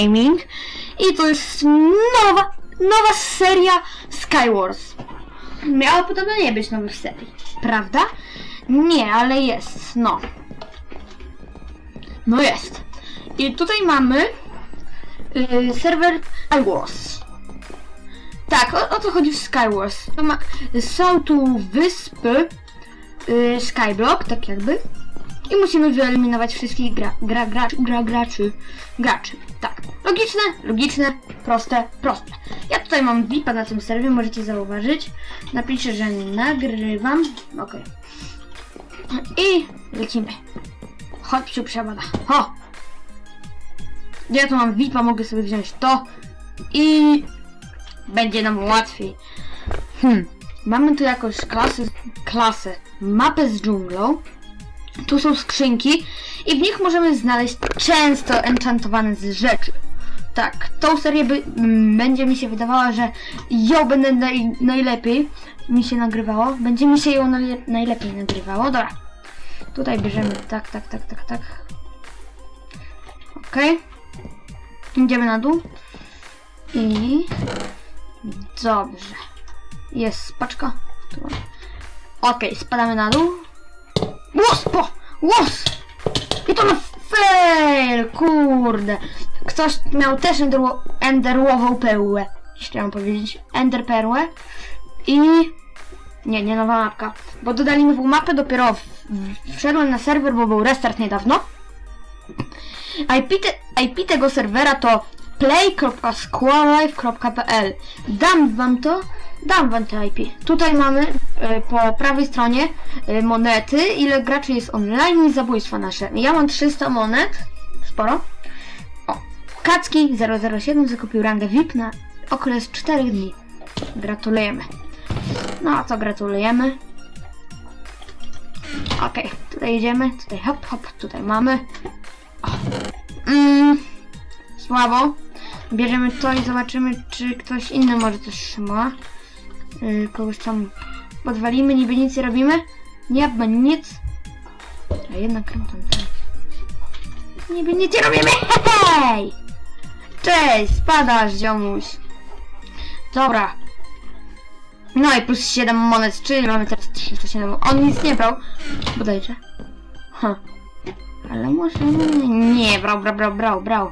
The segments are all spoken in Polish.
Gaming i to jest nowa, nowa seria Skywars. Miało podobno nie być nowych serii, prawda? Nie, ale jest, no. No jest. I tutaj mamy yy, serwer Skywars. Tak, o, o co chodzi w Skywars? To ma, są tu wyspy yy, Skyblock, tak jakby. I musimy wyeliminować wszystkich gra, gra, gra, gra, graczy. Graczy. Tak. Logiczne, logiczne, proste, proste. Ja tutaj mam VIPa na tym serwie, możecie zauważyć. Napiszę, że nagrywam. Okej. I lecimy. Chodź, psiu przewada. Ho! Ja tu mam VIPa, mogę sobie wziąć to. I będzie nam łatwiej. Hmm. Mamy tu jakoś klasy, klasę, mapę z dżunglą. Tu są skrzynki i w nich możemy znaleźć często enchantowane z rzeczy. Tak, tą serię by, m, będzie mi się wydawała, że ją będę naj, najlepiej mi się nagrywało. Będzie mi się ją najle, najlepiej nagrywało. Dobra. Tutaj bierzemy tak, tak, tak, tak, tak. Okej. Idziemy na dół. I... Dobrze. Jest paczka. Okej, spadamy na dół. Łos! Po! Łos! I to na fail! Kurde! Ktoś miał też enderło, enderłową perłę. Chciałam powiedzieć. Ender perłę. I... Nie, nie nowa mapka. Bo dodali nową mapę dopiero w, wszedłem na serwer, bo był restart niedawno. IP, te, IP tego serwera to play.squalife.pl Dam wam to, dam wam te IP. Tutaj mamy e, po prawej stronie e, monety, ile graczy jest online i zabójstwa nasze. Ja mam 300 monet, sporo. O, Kacki 007 zakupił rangę VIP na okres 4 dni. Gratulujemy. No a co gratulujemy? Okej, tutaj idziemy, tutaj hop, hop, tutaj mamy. O. Mm, słabo. Bierzemy to i zobaczymy, czy ktoś inny może coś ma. Yy, kogoś tam podwalimy, niby nic nie robimy. Nie ma nic. A jednak tam tam. Niby nic nie robimy. Hej! Cześć, spadasz, ziomuś. Dobra. No i plus 7 monet, czyli mamy teraz 307. On nic nie brał. Bodajże. Ha. Ale możemy... Nie, brał, brał, brał, brał, brał.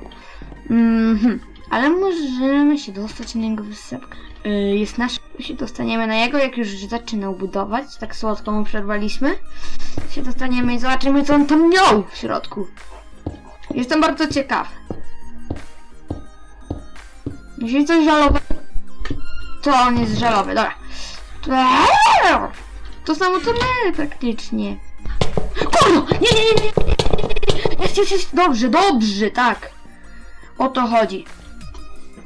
Mhm. Ale możemy się dostać na jego wysepkę. Yy, jest nasz... się dostaniemy na jego, jak już zaczynał budować. Tak słodko mu przerwaliśmy. Się dostaniemy i zobaczymy, co on tam miał w środku. Jestem bardzo ciekaw. Jeśli coś żalowe, to on jest żalowy. Dobra. To, to samo co my praktycznie. Kurno! Nie, nie, nie, nie, nie. Jest, jest, jest. Dobrze, dobrze, tak. O to chodzi.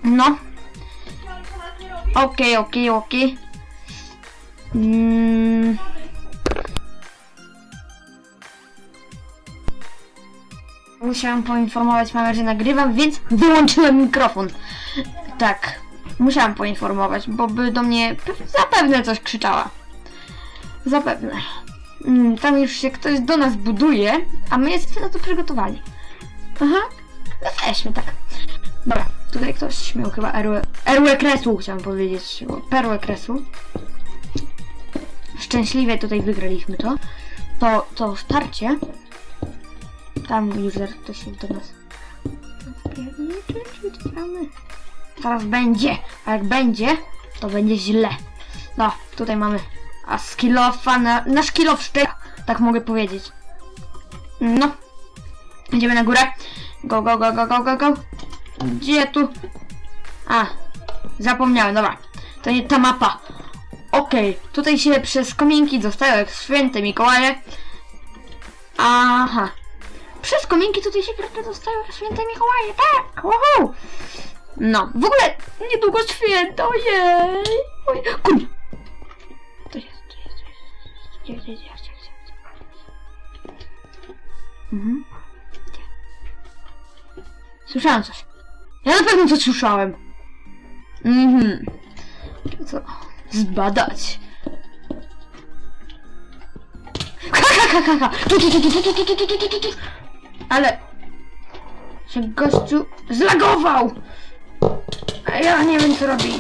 No. Okej, okej, okej. Mm. Musiałam poinformować mamę, że nagrywam, więc wyłączyłem mikrofon. Tak, musiałam poinformować, bo by do mnie pe- zapewne coś krzyczała. Zapewne. Mm, Tam już się ktoś do nas buduje, a my jesteśmy na to przygotowani. Aha, no weźmy tak. Dobra, tutaj ktoś miał chyba erłę, erłę kresu, chciałam powiedzieć, perłę kresu. Szczęśliwie tutaj wygraliśmy to. To, to starcie. Tam zaraz ktoś się do nas? Zaraz będzie, a jak będzie, to będzie źle. No, tutaj mamy a skillofa, na, nasz kill off szczeka, tak mogę powiedzieć. No, idziemy na górę. Go, go, go, go, go, go, go. Gdzie tu? A, zapomniałem, dobra. To nie ta mapa. Okej, tutaj się przez kominki dostają jak święte Mikołaje. Aha. Przez kominki tutaj się gracze dostają jak święte Mikołaje, tak! Woohoo! No, w ogóle niedługo święto, ojej! Oj, kurde! To jest, to jest, to jest. Gdzie, gdzie, gdzie, gdzie, gdzie? Mhm. Gdzie? Słyszałem coś. Ja na pewno coś słyszałem. Mhm. Co? Zbadać. Ha, ha. Tu, tu, tu, tu, tu, tu, tu, tu, tu, tu. Ale... Się gościu zlagował! A ja nie wiem co robię.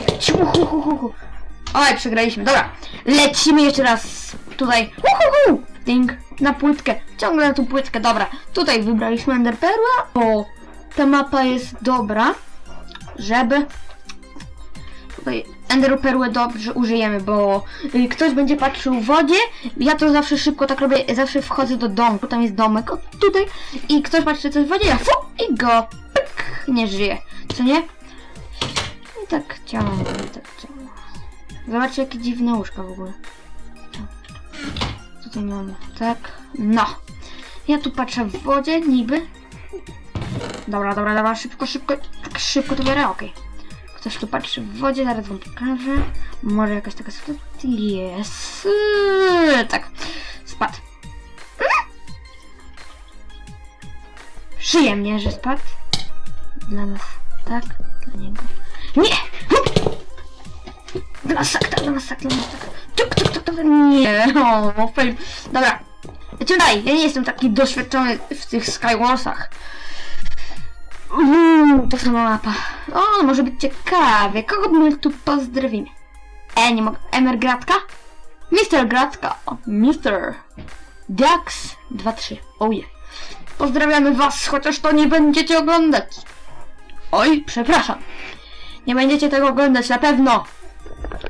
Oj, przegraliśmy. Dobra, lecimy jeszcze raz tutaj. Hu, hu, hu. Ding, na płytkę. Ciągle na tą płytkę. Dobra, tutaj wybraliśmy Ender Perła, bo ta mapa jest dobra, żeby tutaj Ender Perłę dobrze użyjemy, bo y, ktoś będzie patrzył w wodzie. Ja to zawsze szybko tak robię, zawsze wchodzę do domku, tam jest domek, o tutaj, i ktoś patrzy coś w wodzie, ja fu, i go pyk, nie żyje. Co nie? I tak ciągle, i tak ciągle. Zobaczcie jakie dziwne łóżka w ogóle. Tutaj mamy? Tak, no. Ja tu patrzę w wodzie, niby. Dobra, dobra, dobra, szybko, szybko, tak szybko to biorę, okej. Ktoś tu patrzy w wodzie, zaraz wam pokażę. Może jakaś taka sytuacja jest. Tak, spadł. Przyjemnie, że spadł. Dla nas, tak? Dla niego. Nie! Dla nas tak, dla nas tak, dla nas tak. Tuk, tuk, tuk, tuk. Nie, o, fail. Dobra, lecimy dalej. Ja nie jestem taki doświadczony w tych Skywarsach. Uuu, ta sama mapa. O, może być ciekawie. Kogo my tu pozdrowimy? E, nie mogę. Emer Gratka? Mister Gratka. Mister. Dax 2-3. Oje. Pozdrawiamy was, chociaż to nie będziecie oglądać. Oj, przepraszam. Nie będziecie tego oglądać, na pewno.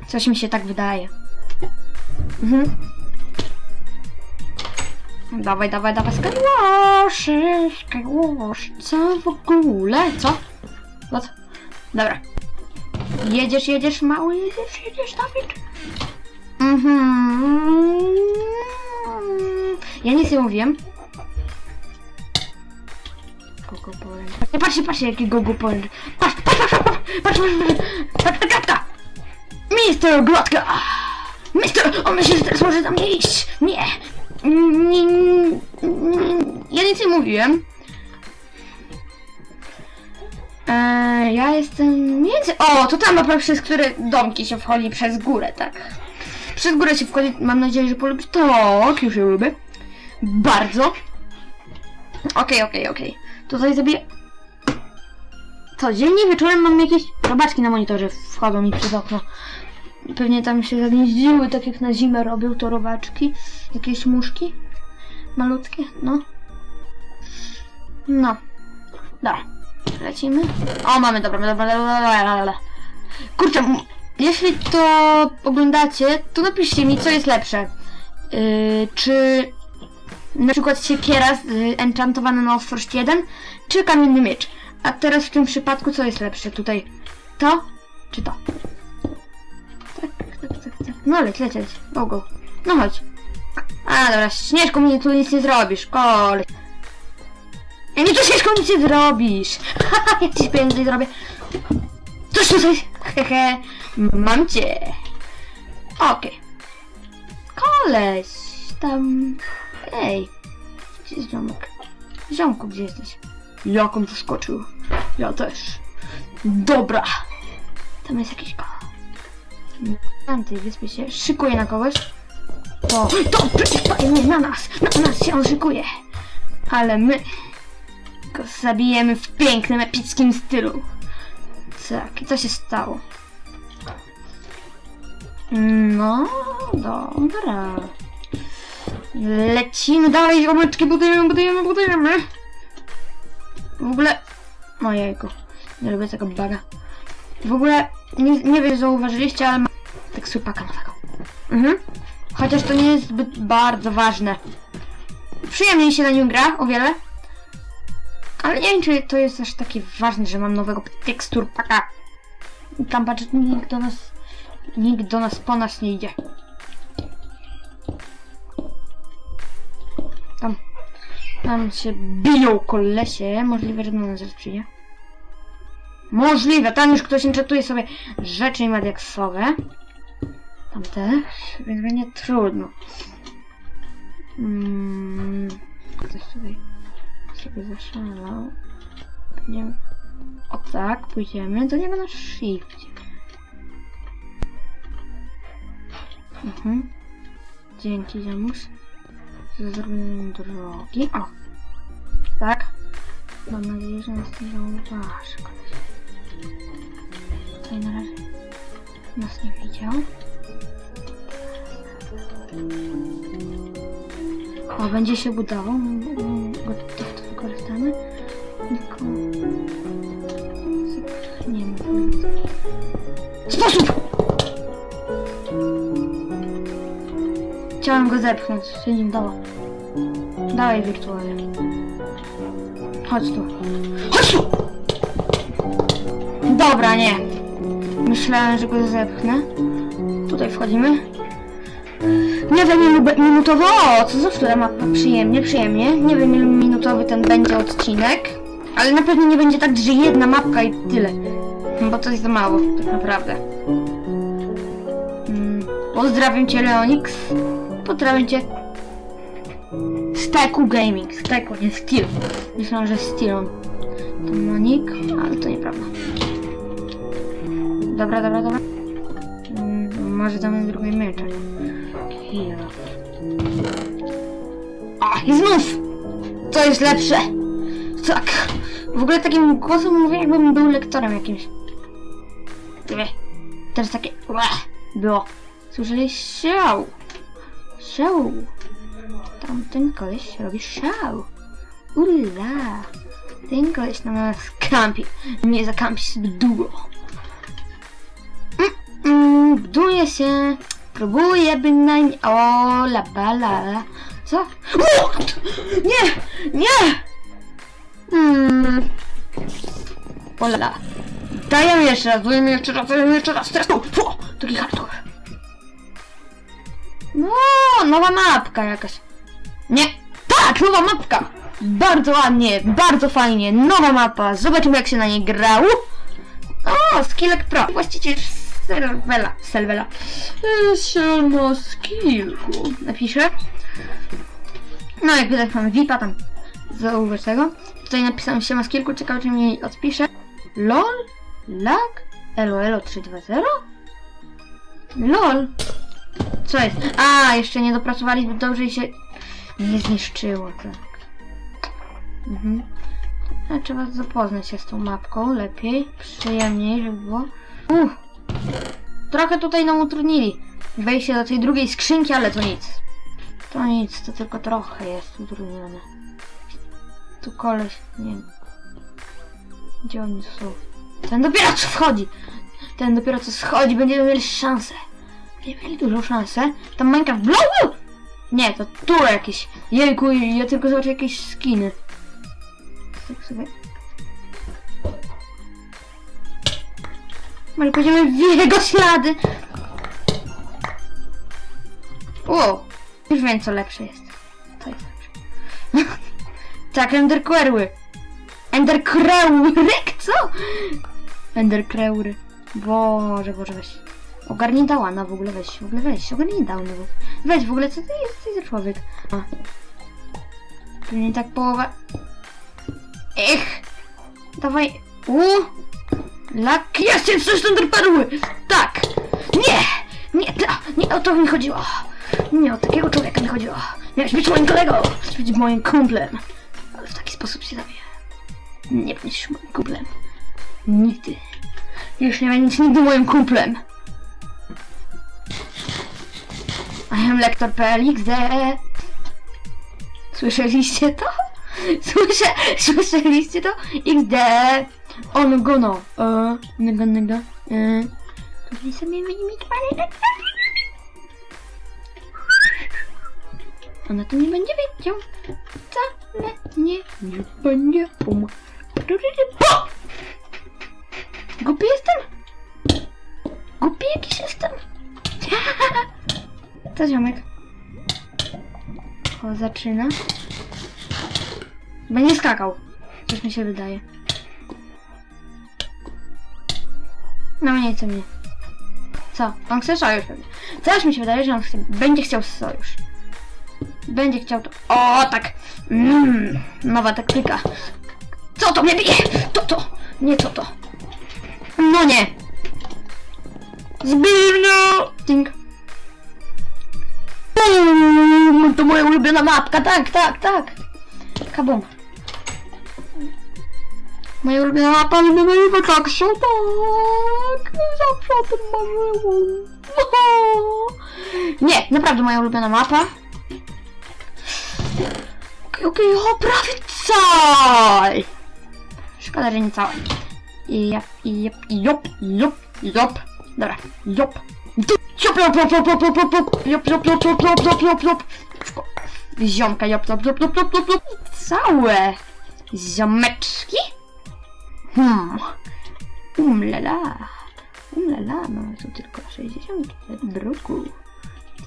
Coś mi się tak wydaje. Mhm. Dawaj, dawaj, dawaj, Skywash, Skywash, co w ogóle, co? No co? Dobra. Jedziesz, jedziesz, mały, jedziesz, jedziesz, Dawid. Mhm. Ja nic nie mówiłem. Gogo Poland. Nie patrzcie, patrzcie, jaki Gogo. Patrz, patrz, patrz, patrz, patrz, patrz, patrz, patrz, gratka! Mister Gratka! Mister, on myśli, że teraz może tam nie iść. Nie, nie, nie, ja nic nie mówiłem. Eee, ja jestem między... O, to tam mapa, przez które domki się wchodzi przez górę, tak. Przez górę się wchodzi, mam nadzieję, że polubisz. Tak, już ją lubię. Bardzo. Okej, okej, okej. Tutaj sobie... Codziennie wieczorem mam jakieś robaczki na monitorze wchodzą mi przez okno. Pewnie tam się zagnieździły, tak jak na zimę robią to robaczki. Jakieś muszki. Malutkie, no. No. Dobra. Lecimy. O, mamy, dobra, dobra, dobra, dobra. Kurczę, jeśli to oglądacie, to napiszcie mi, co jest lepsze. Yy, czy na przykład siekiera z, y, enchantowana na ostrość 1, czy kamienny miecz. A teraz w tym przypadku, co jest lepsze tutaj? To, czy to? No leć, leć, leć. No chodź. A, dobra, śnieżką mi tu nic nie zrobisz, koleś. Ja nie tu śnieżką nic nie zrobisz. Haha, ja ci więcej zrobię. Coś tutaj, hehe. Mam cię. Okej. Koleś, tam... Ej. Gdzie jest ziomek? Ziomku, gdzie jesteś? Jak on zaskoczył? Ja też. Dobra. Tam jest jakiś... O. Na tej wyspie się szykuje na kogoś. To, to nie na nas! Na nas się on szykuje! Ale my go zabijemy w pięknym, epickim stylu. Tak, i co się stało? No, dobra. Lecimy dalej, ziomeczki, budujemy, budujemy, budujemy. W ogóle... Ojejku, nie lubię tego baga. W ogóle, nie, nie wiem, zauważyliście, ale ma tekstur paka nowego. Mhm. Chociaż to nie jest zbyt bardzo ważne. Przyjemniej się na nim gra, o wiele. Ale nie wiem, czy to jest aż takie ważne, że mam nowego tekstur paka. Tam patrz, nikt do nas... Nikt do nas po nas nie idzie. Tam... Tam się biją kolesie. Możliwe, że do nas zaraz przyjdzie. Możliwe, tam już ktoś enchantuje sobie rzeczy mediaksowe. Tam też, więc będzie trudno. Mm, ktoś tutaj sobie zaszalał. O tak, pójdziemy do niego na shift. Mhm. Dzięki, ziomuś. Za zrobienie drogi. O. Tak. Mam nadzieję, że nas nie zauważy. Tutaj na razie nas nie widział. O, będzie się udało. To, wykorzystamy. Tylko... Nie ma. Sposób! Chciałem go zepchnąć, się nim dała. Dawaj wirtualnie. Chodź tu. Chodź tu! Dobra, nie. Myślałem, że go zepchnę. Tutaj wchodzimy. Nie wiem minutowo, o, co za sztura mapa, przyjemnie, przyjemnie. Nie wiem ilu minutowy ten będzie odcinek, ale na pewno nie będzie tak, że jedna mapka i tyle. No Bo to jest za mało, tak naprawdę. Mm, Pozdrawiam cię Leonix. Pozdrawiam cię Steku Gaming. Steku, nie Steel. Myślałem, że Steel. To Monik, ale to nieprawda. Dobra, dobra, dobra. Mm, może damy drugi mieczek. Kill. A, i znów! To jest lepsze! Tak. W ogóle takim głosem mówię, jakbym był lektorem jakimś. Wie. Teraz takie łe, było. Słyszeliście? Siał. Siał. Tamten koleś robi szał. Ula. Ten koleś na nas kampi. Nie zakampi sobie długo. Buduje się. Próbuję bynajmniej. O, la bala. Co? O! Nie! Nie! Hmm. Ola. Dajemy jeszcze raz, dajemy jeszcze raz, dajemy jeszcze raz. Teraz tu. Fu, taki hardcore. No, nowa mapka jakaś. Nie. Tak, nowa mapka. Bardzo ładnie, bardzo fajnie. Nowa mapa. Zobaczymy jak się na niej grało. O, Skillek Pro. Właściciel Serwela. Serwela. Siema Skillku. Napiszę. No jak widać mamy VIPa tam. Zauważ tego. Tutaj napisałem siema Skillku. Ciekawe czy mi odpisze. LOL? Lag? Elo 320? LOL. Co jest? A, jeszcze nie dopracowali dobrze i się nie zniszczyło, tak. Mhm. A trzeba zapoznać się z tą mapką lepiej, przyjemniej, żeby było. Uff. Trochę tutaj nam utrudnili wejście do tej drugiej skrzynki, ale to nic. To nic, to tylko trochę jest utrudnione. Tu koleś, nie wiem. Gdzie oni są? Ten dopiero co wchodzi! Ten dopiero co schodzi, będziemy mieli szansę. Będziemy mieli dużą szansę. Tam Minecraft Blow! Nie, to tu jakieś. Jejku, ja tylko zobaczę jakieś skiny. Tak sobie. Może pójdziemy w jego ślady. O, już wiem co lepsze jest. To jest lepsze. tak, enderquerły. Enderkreuryk, co? Enderkreury. Boże, Boże, weź. Ogarnij dałana w ogóle, weź, w ogóle weź, ogarnij dałana. Weź w ogóle, co ty jesteś za człowiek? A. Tu nie tak połowa... Ech! Dawaj... U! Lak... Jestem coś tam perły! Tak! Nie! Nie, ta, nie o to mi chodziło! Nie o takiego człowieka mi chodziło! Miałeś być moim kolegą! Miałeś być moim kumplem! Ale w taki sposób się zabiję. Nie będziesz moim kumplem. Nigdy. Już nie będziesz nigdy moim kumplem. I am lektor.plxd Słyszeliście to? Słyszę, słyszeliście to? XD On gono e, Nyga, nyga e. Tutaj sobie będziemy twary Ona to nie będzie wiedział Wcale nie, nie będzie pum! Głupi jestem? Głupi jakiś jestem? To ziomek. O, zaczyna. Będzie skakał. Coś mi się wydaje. No nie co mnie. Co? On chce sojusz pewnie. Coś mi się wydaje, że on chce, będzie chciał sojusz. Będzie chciał to. O, tak! Mm, nowa taktyka. Co to mnie bije? To to! Nie to to. No nie! Zbirno! Tink. Mm, To moja ulubiona mapka, tak, tak, tak. Kabum. Moja ulubiona mapa, mapa, tak, się tak. Zawsze o tym marzyłam. Nie, naprawdę moja ulubiona mapa. Okej, okay, o, prawie całej. Szkoda, że nie całej. I jop, jop, jop, jop, jop. Dobra, jop. Jop, jop, jop, jop, jop, jop, jop, jop, jop, jop, jop, jop, jop, jop, jop, jop. Jop, jop, jop, jop, jop, jop, jop. Całe. Ziomeczki? Hmm. Umlala. Umlala, no to tylko 64 druku.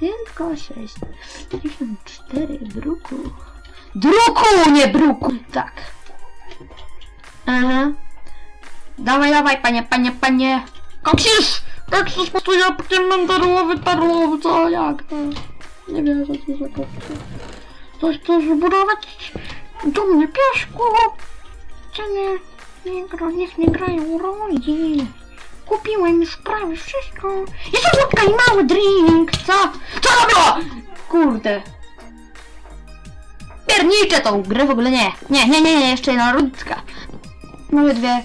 Tylko 64 druku. Druku, nie bruku! Tak. Aha. Dawaj, dawaj, panie, panie, panie. Koksisz! Koksisz, po prostu jabłkiem mandarowy, tarłowy, co, jak to? Nie wiem, co to za koksisz. Coś chcesz zbudować do mnie pieszku? Co nie? Nie gra, niech nie grają roli. Kupiłem już prawie wszystko. Jeszcze wódka i mały drink, co? Co to było? Kurde. Pierniczę tą grę w ogóle nie. Nie, nie, nie, nie, jeszcze jedna rundka. Może dwie.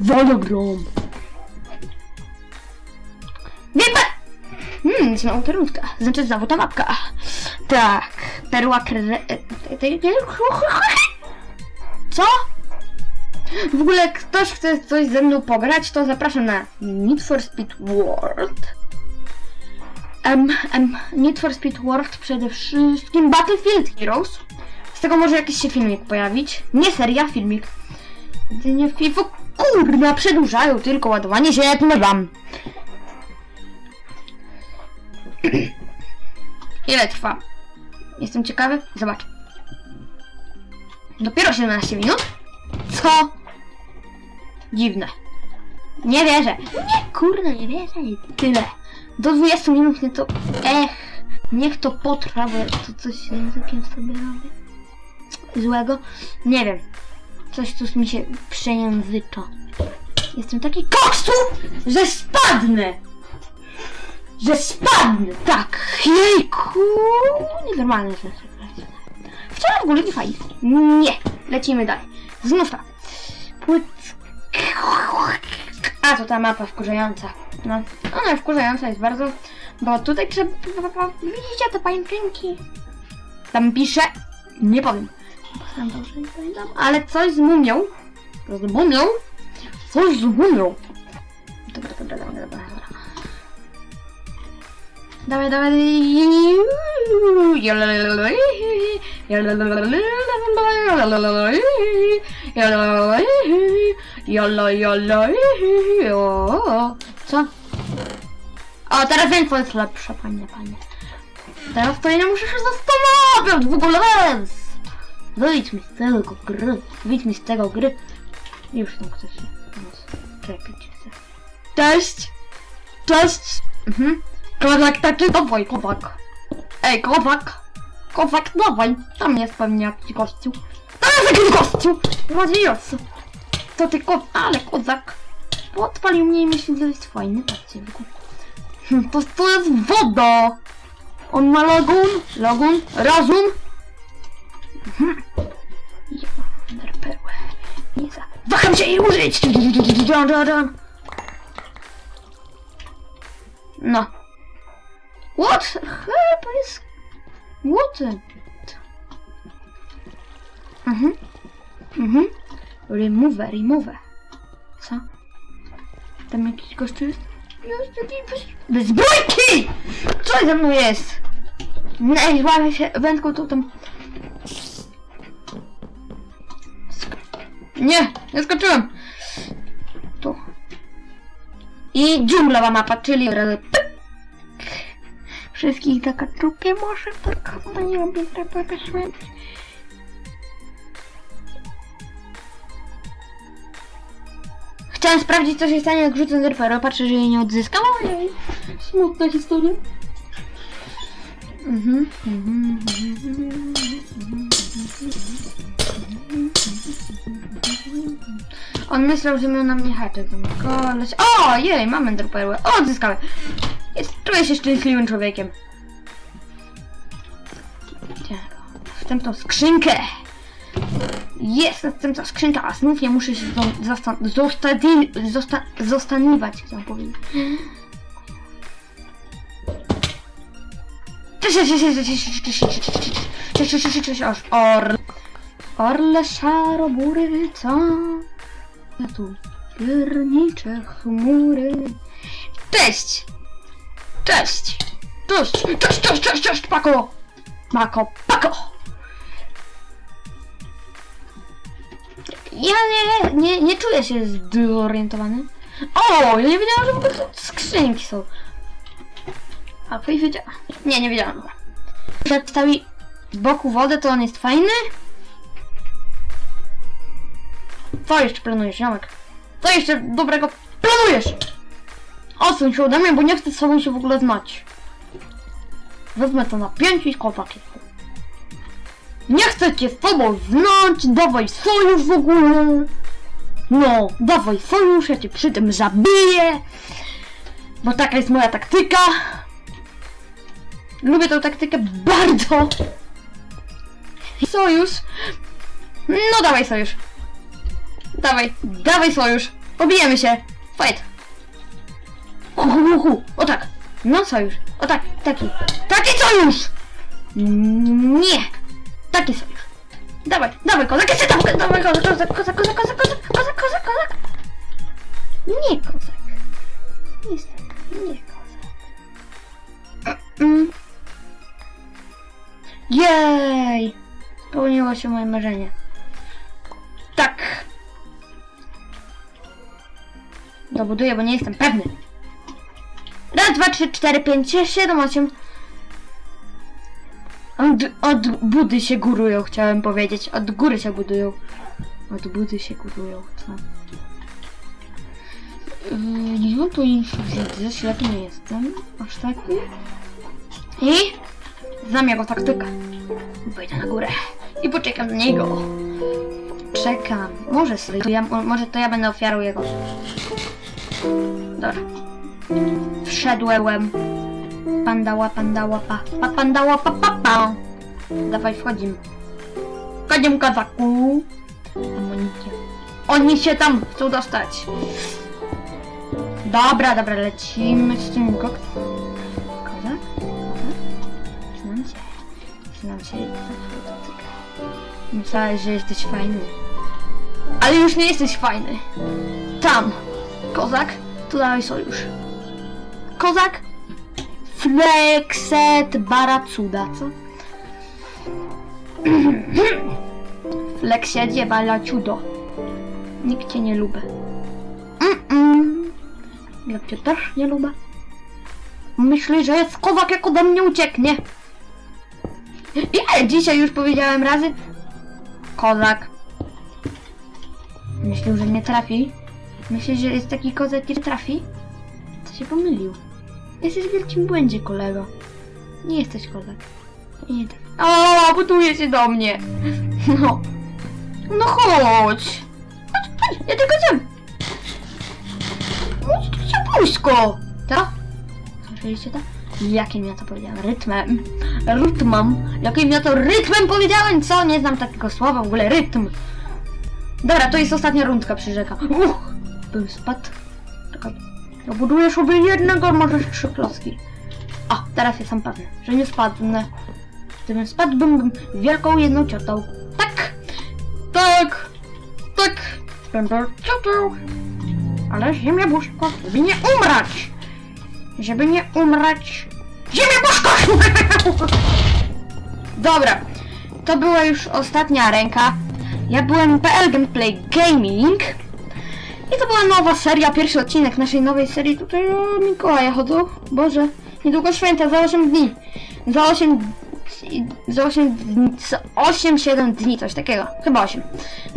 Wologrom. Wiemy! Hmm, znowu ta. Znaczy znowu ta mapka. Tak. Perła kre... Co? W ogóle ktoś chce coś ze mną pograć, to zapraszam na Need for Speed World. Um, um, Need for Speed World przede wszystkim Battlefield Heroes. Z tego może jakiś się filmik pojawić. Nie seria, filmik. Jedynie FIFA, kurna, przedłużają tylko ładowanie się, jak wam. Ile trwa? Jestem ciekawy. Zobacz. Dopiero 17 minut? Co? Dziwne. Nie wierzę. Nie, kurde, nie wierzę. Tyle. Do 20 minut nie to... Ech. Niech to potrwa, bo to coś z językiem sobie robię. Złego? Nie wiem. Coś, co mi się przejęzycza. Jestem taki koksu, że spadnę! Że spadnę! Tak! Jejku! Nienormalne rzeczy. Wczoraj w ogóle nie fajnie. Nie! Lecimy dalej. Znów tak. Płyt... A, to ta mapa wkurzająca. No, ona wkurzająca jest bardzo, bo tutaj trzeba... Widzicie te pajęczynki? Tam pisze... Nie powiem. Ale coś z mumią. Z mumią? Coś z mumią. Dobra, dobra, dobra, dobra. dobra. Dawaj, dawaj. Co? O, teraz info jest lepsza, panie, panie. Teraz to ja nie muszę się zastanawiać w ogóle. Wyjdź mi z tego gry. Wyjdź mi z tego gry. Już tam ktoś nas czepić chce. Cześć! Cześć! Mhm. Kozak taki, dawaj, kozak. Ej, kozak. Kozak, dawaj. Tam jest pewnie jakiś gościu. Tam jest jakiś gościu! Radios. To ty ko... Ale kozak. Odpalił mnie i myśli, że jest fajny. Patrzcie, w ogóle. Hm, To, to jest woda! On ma lagun, lagun, razum. Mhm. Nie za... Waham się jej użyć! No. What? hell? To jest... What. Mhm. Mhm. Remove, remove. Co? Tam jakiś gościu jest? Jest jakiś bez... Bez zbrojki! Co ze mną jest? Nej, złamie się wędką to tam... Nie, nie skoczyłem. Tu. I dżunglowa mapa, czyli... Wszystkich taka trupie może tak nie lubię tak śmierć. Chciałem sprawdzić co się stanie jak rzucę zerfero, patrzę, że jej nie odzyskam. Ojej, smutna historia. Mhm, mhm, mhm, mhm. On myślał, że miał na mnie haczyk. Koleś. O, jej, mam enderperłę. O, odzyskałem. Jest, czuję się szczęśliwym człowiekiem. Tak, W jest nad tym ta skrzynka, a znów ja muszę się zostaniwać, zosta zostaniwać, chciałam powiedzieć. Orle, orle szarobury, co? Ja tu piernicze chmury. Cześć! Cześć! Cześć! Cześć, cześć, cześć, cześć, pako! Mako, pako! Ja nie, nie, nie czuję się zdorientowany. O, ja nie wiedziałam, że w ogóle tu skrzynki są. A ktoś wiedziała? Nie, nie wiedziałam. Jak stawi z boku wodę, to on jest fajny? Co jeszcze planujesz, Jamek? Co jeszcze dobrego planujesz? Odsuń się ode mnie, bo nie chcę z sobą się w ogóle znać. Wezmę to na pięć i kopaki. Nie chcę cię z tobą znać, dawaj sojusz w ogóle. No, dawaj sojusz, ja cię przy tym zabiję. Bo taka jest moja taktyka. Lubię tą taktykę bardzo. Sojusz. No dawaj sojusz. Dawaj, dawaj sojusz. Pobijemy się. Fight. Hu, hu, hu. O tak. No sojusz. O tak, taki. Taki sojusz! Nie. Taki sojusz. Dawaj, dawaj kozak, jeszcze dawaj, dawaj kozak, kozak, kozak, kozak, kozak, kozak, kozak, kozak, kozak. Nie kozak. Niestety, nie kozak. Mm. Jej! Spełniło się moje marzenie. Tak. Dobuduję, bo nie jestem pewny. Raz, dwa, trzy, cztery, pięć, sześć, siedem, osiem. Od, od budy się górują, chciałem powiedzieć. Od góry się budują. Od budy się górują, co? Yy, no tu już widzę, ślepy nie jestem. Aż taki. I znam jego taktykę. Wejdę na górę i poczekam na niego. Czekam. Może sobie, to ja, może to ja będę ofiarą jego. Dobra. Wszedłem. Pandała, pandała, pa. Pa, pandała, pa, pa, pa. Dawaj, wchodzimy. Wchodzimy, kazaku. Amunicja. Oni się tam chcą dostać. Dobra, dobra, lecimy z tym kok... Kozak? Znam cię. Znam cię. Myślałeś, że jesteś fajny. Ale już nie jesteś fajny. Tam. Kozak, tu dawaj sojusz. Kozak? Flexet Baracuda, co? Fleksiadzie Balaciudo. Nikt cię nie lubi. Mm-mm. Ja cię też nie lubię. Myślę, że jest kozak jak ode mnie ucieknie. Ja dzisiaj już powiedziałem razy. Kozak. Myślał, że mnie trafi. Myślisz, że jest taki kozak, który trafi? To się pomylił. Jesteś w wielkim błędzie, kolego. Nie jesteś kozak. Nie tak. O, buduje się do mnie. No. No chodź. Chodź, chodź, ja tylko chcę. Chodź, tu się blisko. Co? Słyszeliście to? Jakim ja to powiedziałem? Rytmem. Rytmem. Jakim ja to rytmem powiedziałem? Co? Nie znam takiego słowa w ogóle. Rytm. Dobra, to jest ostatnia rundka przy rzeka. Uch, bym spadł. Czekaj. No buduję sobie jednego, może trzy klocki. O, teraz jestem pewny, że nie spadnę. Gdybym spadł, bym wielką jedną ciotą. Tak! Tak! Tak! Będę ciotą! Ale ziemia buszko, żeby nie umrać! Żeby nie umrać! Ziemia buszko! Dobra, to była już ostatnia ręka. Ja byłem PL Gameplay Gaming. I to była nowa seria, pierwszy odcinek naszej nowej serii. Tutaj o Mikołaja chodzą. Boże, niedługo święta, za 8 dni. Za 8... Za 8 dni, za 8-7 dni, coś takiego. Chyba 8.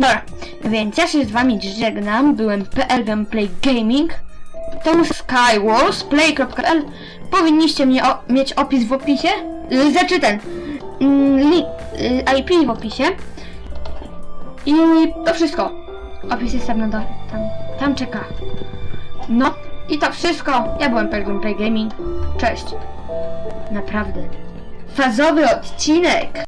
Dobra, więc ja się z wami żegnam. Byłem PL Gameplay Gaming. To Skywars, play.pl. Powinniście mnie o, mieć opis w opisie. Znaczy ten. mm, Li, y, IP w opisie. I to wszystko. Opis jest tam na dole. Tam, tam czeka. No i to wszystko. Ja byłem Pelgrim Play Gaming. Cześć. Naprawdę. Fazowy odcinek.